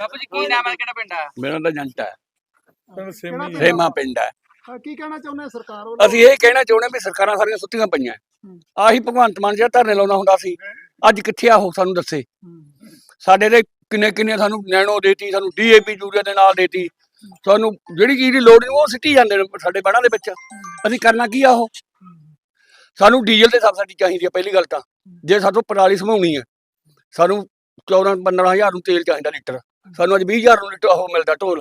ਬਾਪੂ ਜੀ ਕੀ ਨਾਮ ਹੈ ਕਿਹੜਾ ਪਿੰਡ ਆ ਮੇਰਾ ਤਾਂ ਜੰਟਾ ਹੈ। ਕਿਹੜਾ ਰੇਮਾ ਪਿੰਡ ਹੈ। ਕੀ ਕਹਿਣਾ ਚਾਹੁੰਦੇ ਆ ਸਰਕਾਰ ਵੱਲੋਂ? ਅਸੀਂ ਇਹ ਕਹਿਣਾ ਚਾਹੁੰਦੇ ਵੀ ਸਰਕਾਰਾਂ ਸਾਰੀਆਂ ਸੁੱਤੀਆਂ ਪਈਆਂ। ਆਹੀ ਭਗਵੰਤ ਮਾਨ ਜਿਹੜਾ ਧਰਨੇ ਲਾਉਣਾ ਹੁੰਦਾ ਸੀ ਅੱਜ ਕਿੱਥੇ ਆ ਉਹ ਸਾਨੂੰ ਦੱਸੇ। ਸਾਡੇ ਦੇ ਕਿੰਨੇ ਕਿੰਨੇ ਸਾਨੂੰ ਨੈਣੋ ਦੇਤੀ ਸਾਨੂੰ ਡੀਏਪੀ ਯੂਰੀਆ ਦੇ ਨਾਲ ਦੇਤੀ। ਸਾਨੂੰ ਜਿਹੜੀ ਚੀਜ਼ ਦੀ ਲੋੜ ਨਹੀਂ ਉਹ ਸਿੱਟੀ ਜਾਂਦੇ ਨੇ ਸਾਡੇ ਬਾੜਾਂ ਦੇ ਵਿੱਚ। ਅਸੀਂ ਕਰਨਾ ਕੀ ਆ ਉਹ? ਸਾਨੂੰ ਡੀਜ਼ਲ ਤੇ ਸਬਸਿਡੀ ਚਾਹੀਦੀ ਹੈ ਪਹਿਲੀ ਗੱਲ ਤਾਂ। ਜੇ ਸਾਤੋਂ ਪਰਾਲੀ ਸਮਾਉਣੀ ਹੈ ਸਾਨੂੰ 14 15000 ਨੂੰ ਤੇਲ ਚਾਹੀਦਾ ਲੀਟਰ। ਸਾਨੂੰ ਅੱਜ 20000 ਨੂੰ ਲੀਟਰ ਉਹ ਮਿਲਦਾ ਢੋਲ।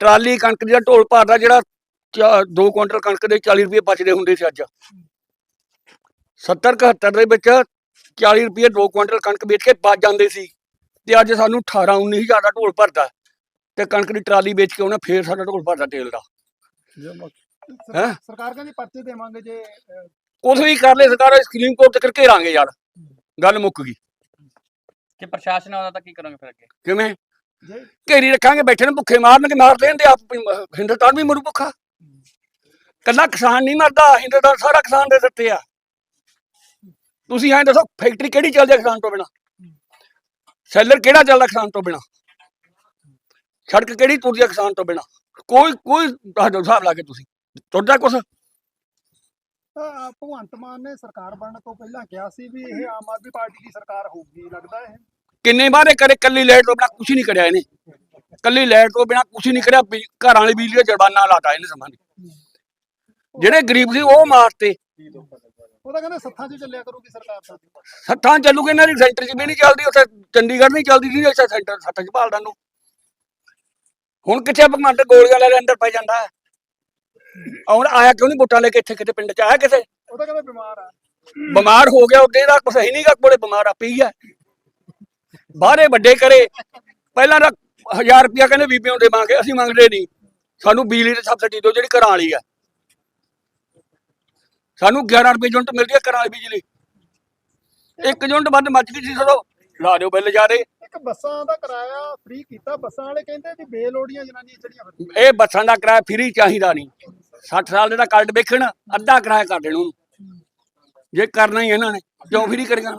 ਟਰਾਲੀ ਕਣਕ ਦਾ ਢੋਲ ਭਰਦਾ ਜਿਹੜਾ 2 ਕੁਇੰਟਲ ਕਣਕ ਦੇ 40 ਰੁਪਏ ਬਚਦੇ ਹੁੰਦੇ ਸੀ ਅੱਜ। 70 71 ਦੇ ਵਿੱਚ 40 ਰੁਪਏ 2 ਕੁਇੰਟਲ ਕਣਕ ਵੇਚ ਕੇ ਬਚ ਜਾਂਦੇ ਸੀ। ਤੇ ਅੱਜ ਸਾਨੂੰ 18 19000 ਦਾ ਢੋਲ ਭਰਦਾ ਤੇ ਕਣਕ ਦੀ ਟਰਾਲੀ ਵੇਚ ਕੇ ਉਹਨੇ ਫੇਰ ਸਾਡਾ ਢੋਲ ਭਰਦਾ ਤੇਲ ਦਾ। ਸਰਕਾਰ- ਹੈਂ? ਸਰਕਾਰ ਕਹਿੰਦੀ ਪਰਚੇ ਦੇਵਾਂਗੇ ਜੇ ਕੁਛ ਵੀ ਕਰ ਲੈ ਸਰਕਾਰ ਸਕਰੀਮ ਕੋਰਟ ਤੱਕ ਘੇਰਾਂਗੇ ਯਾਰ। ਗੱਲ ਮੁੱਕ ਗਈ। ਜੇ ਪ੍ਰਸ਼ਾਸਨ ਆਉਂਦਾ ਤਾਂ ਕੀ ਕਰੋਗੇ ਫਿਰ ਅੱਗੇ? ਕਿਵੇਂ? ਘੇਰੀ ਰੱਖਾਂਗੇ ਬੈਠੇ ਨੂੰ ਭੁੱਖੇ ਮਾਰਨਗੇ ਮਾਰ ਦੇਣਦੇ ਆਪ ਹਿੰਦੁਸਤਾਨ ਵੀ ਮਰੂ ਭੁੱਖਾ। ਕੱਲਾ ਕਿਸਾਨ ਨਹੀਂ ਮਰਦਾ ਹਿੰਦੁਸਤਾਨ ਸਾਰਾ ਕਿਸਾਨ ਦੇ ਦਿੱਤੇ ਆ। ਤੁਸੀਂ ਐਂ ਦੱਸੋ ਫੈਕਟਰੀ ਕਿਹੜੀ ਚੱਲਦੀ ਆ ਕਿਸਾਨ ਤੋਂ ਬਿਨਾ? ਸੈਲਰ ਕਿਹੜਾ ਚੱਲਦਾ ਕਿਸਾਨ ਤੋਂ ਬਿਨਾ? ਸੜਕ ਕਿਹੜੀ ਤੁਰਦੀ ਆ ਕਿਸਾਨ ਤੋਂ ਬਿਨਾ? ਕੋਈ ਕੋਈ ਦਿਓ ਹਿਸਾਬ ਲਾ ਕੇ ਤੁਸੀਂ। ਤੁਰਦਾ ਕੁਛ? ਅਹ, ਭਗਵੰਤ ਮਾਨ ਨੇ ਸਰਕਾਰ ਬਣਨ ਤੋਂ ਪਹਿਲਾਂ ਕਿਹਾ ਸੀ ਵੀ ਇਹ ਆਮ ਆਦਮੀ ਪਾਰਟੀ ਦੀ ਸਰਕਾਰ ਹੋਊਗੀ ਲੱਗਦਾ ਇਹ? ਕਿੰਨੇ ਵਾਰੇ ਕਰੇ ਕੱਲੀ ਲਾਈਟ ਤੋਂ ਬਿਨਾ ਕੁਝ ਨਹੀਂ ਕਰਿਆ ਇਹਨੇ। ਕੱਲੀ ਲਾਈਟ ਤੋਂ ਬਿਨਾ ਕੁਝ ਨਹੀਂ ਕਰਿਆ ਘਰਾਂ ਵਾਲੀ ਬਿਜਲੀ ਦਾ ਜੁਰਮਾਨਾ ਲਾਤਾ ਇਹਨੇ ਸਮਾਂ ਜਿਹੜੇ ਗਰੀਬ ਸੀ ਉਹ ਮਾਰਤੇ ਉਹ ਤਾਂ ਕਹਿੰਦੇ ਸੱਥਾਂ 'ਚ ਚੱਲਿਆ ਕਰੂਗੀ ਸਰਕਾਰ ਤਾਂ। ਸੱਤਾਂ ਚੱਲੂਗੇ ਇਹਨਾਂ ਦੀ ਸੈਂਟਰ 'ਚ ਵੀ ਨਹੀਂ ਚੱਲਦੀ ਉੱਥੇ ਚੰਡੀਗੜ੍ਹ ਨਹੀਂ ਚੱਲਦੀ ਸੀ ਇੱਥੇ ਸੈਂਟਰ ਸੱਤਾਂ 'ਚ ਭਾਲਦਾ ਨੂੰ। ਹੁਣ ਕਿੱਥੇ ਭਗਵੰਤ? ਗੋਲੀਆਂ ਲੈ ਲੈ ਅੰਦਰ ਪੈ ਜਾਂਦਾ। ਹੈ ਹੁਣ ਆਇਆ ਕਿਉਂ ਨਹੀਂ ਵੋਟਾਂ ਲੈ ਕੇ ਇੱਥੇ ਕਿਤੇ ਪਿੰਡ 'ਚ? ਆਇਆ ਕਿਸੇ ਉਹ ਤਾਂ ਕਹਿੰਦੇ ਬਿਮਾਰ ਆ। ਬਿਮਾਰ ਹੋ ਗਿਆ ਉਹਦੇ ਦਾ ਕੁਛ ਹੈ ਨਹੀਂ ਗਾ ਕੋਲੇ ਬਿਮਾਰ ਆਪੇ ਹੀ ਹੈ ਬਾਹਰੇ ਵੱਡੇ ਕਰੇ। ਪਹਿਲਾਂ ਤਾਂ 1000 ਰੁਪਇਆ ਕਹਿੰਦੇ ਬੀਬੀਆਂ ਨੂੰ ਦੇਵਾਂਗੇ ਅਸੀਂ ਮੰਗਦੇ ਨਹੀਂ ਸਾਨੂੰ ਬਿਜਲੀ ਦੀ ਸਬਸਿਡੀ ਦਿਓ ਜਿਹੜੀ ਘਰਾਂ ਵਾਲੀ ਹੈ ਸਾਨੂੰ 11 ਰੁਪਏ ਯੂਨਿਟ ਮਿਲਦੀ ਹੈ ਘਰਾਂ ਵਾਲੀ ਬਿਜਲੀ। ਇੱਕ ਯੂਨਿਟ ਵੱਧ ਮੱਚ ਗਈ ਸੀ ਸਦੋ ਲਾ ਦਿਓ ਬਿੱਲ ਜਾਦੇ ਇੱਕ ਬੱਸਾਂ ਦਾ ਕਿਰਾਇਆ ਫ੍ਰੀ ਕੀਤਾ। ਬੱਸਾਂ ਵਾਲੇ ਕਹਿੰਦੇ ਵੀ ਬੇਲੋੜੀਆਂ ਜਨਾਨੀਆਂ ਚੜੀਆਂ ਫਿਰਦੀਆਂ ਇਹ ਬੱਸਾਂ ਦਾ ਕਿਰਾਇਆ ਫ੍ਰੀ ਚਾਹੀਦਾ ਨਹੀਂ 60 ਸਾਲ ਦੇ ਦਾ ਕਾਰਡ ਵੇਖਣ ਅੱਧਾ ਕਿਰਾਇਆ ਕਰ ਦੇਣ ਉਹਨੂੰ। ਜੇ ਕਰਨਾ ਹੀ ਇਹਨਾਂ ਨੇ ਕਿਉਂ ਫ੍ਰੀ ਕਰੀਆਂ?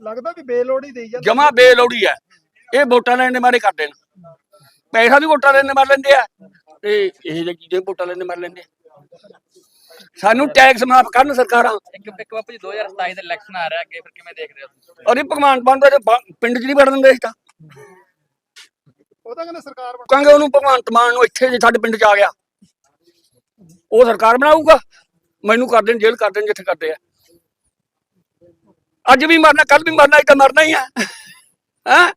ਲੱਗਦਾ ਵੀ ਬੇਲੋੜੀ ਦੇਈ ਜਾਂਦੇ। ਜਮਾ ਬੇਲੋੜੀ ਹੈ ਇਹ ਵੋਟਾਂ ਲੈਣ ਦੇ ਮਾਰੇ ਕਰਦੇ ਨੇ ਪੈਸਾ ਵੀ ਵੋਟਾਂ ਲੈਣ ਦੇ ਮਾਰ ਲੈਂਦੇ ਆ। ਤੇ ਇਹ ਜਿਹੇ ਵੀ ਵੋਟਾਂ ਲੈਣ ਦੇ ਮਾਰ ਲੈਂਦੇ ਸਾਨੂੰ ਟੈਕਸ ਮਾਫ ਕਰਨ ਸਰਕਾਰਾਂ। ਇੱਕ ਇੱਕ ਬਾਪੂ ਜੀ 2027 ਦੇ ਇਲੈਕਸ਼ਨ ਆ ਰਿਹਾ ਅੱਗੇ ਫਿਰ ਕਿਵੇਂ ਦੇਖ ਰਹੇ ਹੋ ਤੁਸੀਂ? ਔਰ ਇਹ ਭਗਵਾਨ ਬ- ਪਿੰਡ 'ਚ ਨਹੀਂ ਵੜ ਦਿੰਦੇ ਇਸ ਤਾਂ। ਉਹ ਤਾਂ ਕਹਿੰਦੇ ਸਰਕਾਰ ਬਣ- ਕਹਾਂਗੇ ਉਹਨੂੰ ਭਗਵੰਤ ਮਾਨ ਨੂੰ ਇੱਥੇ ਜੇ ਸਾਡੇ ਪਿੰਡ 'ਚ ਆ ਗਿਆ। ਉਹ ਸਰਕਾਰ ਬਣਾਊਗਾ? ਮੈਨੂੰ ਕਰ ਦੇਣ, ਜੇਲ੍ਹ ਕਰ ਦੇਣ ਜਿੱਥੇ ਕਰਦੇ ਆ। ਅੱਜ ਵੀ ਮਰਨਾ ਕੱਲ ਵੀ ਮਰਨਾ, ਇਹ ਤਾਂ ਮਰਨਾ ਹੀ ਆ। ਹੈਂ?